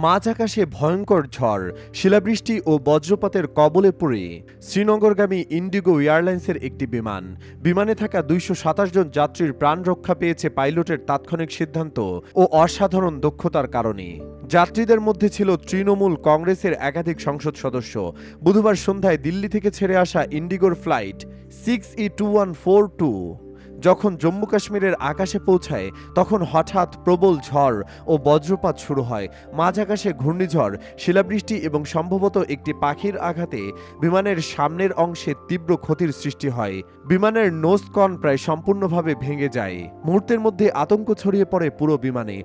মাঝ আকাশে ভয়ঙ্কর ঝড়, শিলাবৃষ্টি ও বজ্রপাতের কবলে পড়ে। শ্রীনগরগামী ইন্ডিগো এয়ারলাইন্সের একটি বিমান, বিমানে থাকা দুইশো সাতাশ জন যাত্রীর প্রাণ রক্ষা পেয়েছে পাইলটের তাৎক্ষণিক সিদ্ধান্ত ও অসাধারণ দক্ষতার কারণে। যাত্রীদের মধ্যে ছিল তৃণমূল কংগ্রেসের একাধিক সংসদ সদস্য। বুধবার সন্ধ্যায় দিল্লি থেকে ছেড়ে আসা ইন্ডিগোর flight six E two one four two. যখন জম্মু কাশ্মীরের আকাশে পৌঁছায়, তখন হঠাৎ প্রবল ঝড় ও বজ্রপাত শুরু হয়। মাঝ আকাশে ঘূর্ণিঝড়, শিলাবৃষ্টি এবং সম্ভবত একটি পাখির আঘাতে বিমানের সামনের অংশে তীব্র ক্ষতির সৃষ্টি হয়। বিমানের নোজকন প্রায় সম্পূর্ণভাবে ভেঙে যায়। মুহূর্তের মধ্যে আতঙ্ক ছড়িয়ে পড়ে পুরো বিমানে।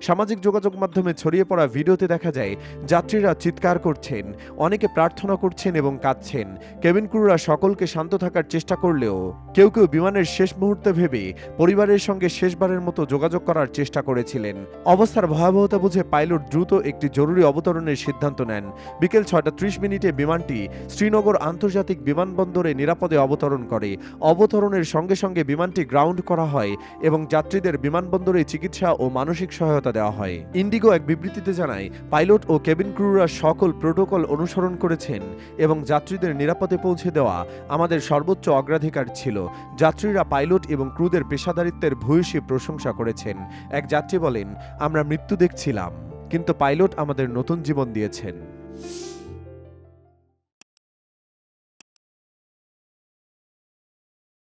সামাজিক যোগাযোগ মাধ্যমে ছড়িয়ে পড়া ভিডিওতে দেখা যায়, যাত্রীরা চিৎকার করছেন, অনেকে প্রার্থনা করছেন এবং কাঁদছেন। কেবিন ক্রুরা সকলকে শান্ত থাকার চেষ্টা করলেও কেউ কেউ বিমানের শেষ মুহূর্তে ভেবে পরিবারের সঙ্গে শেষবারের মতো যোগাযোগ করার চেষ্টা করেছিলেন। অবস্থার ভয়াবহতা বুঝে পাইলট দ্রুত একটি জরুরি অবতরণের সিদ্ধান্ত নেন। বিকেল ছয়টা ত্রিশ মিনিটে বিমানটি শ্রীনগর আন্তর্জাতিক বিমানবন্দরে নিরাপদে অবতরণ করে। অবতরণের সঙ্গে সঙ্গে বিমানটি গ্রাউন্ড করা হয় এবং যাত্রীদের বিমানবন্দরে চিকিৎসা ও মানসিক সহায়তা দেওয়া হয়। ইন্ডিগো এক বিবৃতিতে জানায়, পাইলট ও কেবিন ক্রুরা সকল প্রোটোকল অনুসরণ করেছেন এবং যাত্রীদের নিরাপদে পৌঁছে দেওয়া আমাদের সর্বোচ্চ অগ্রাধিকার ছিল। যাত্রীরা পাইলট এবং ক্রুদের পেশাদারিত্বের ভূয়সী প্রশংসা করেছেন। এক যাত্রী বলেন, আমরা মৃত্যু দেখছিলাম, কিন্তু পাইলট আমাদের নতুন জীবন দিয়েছেন।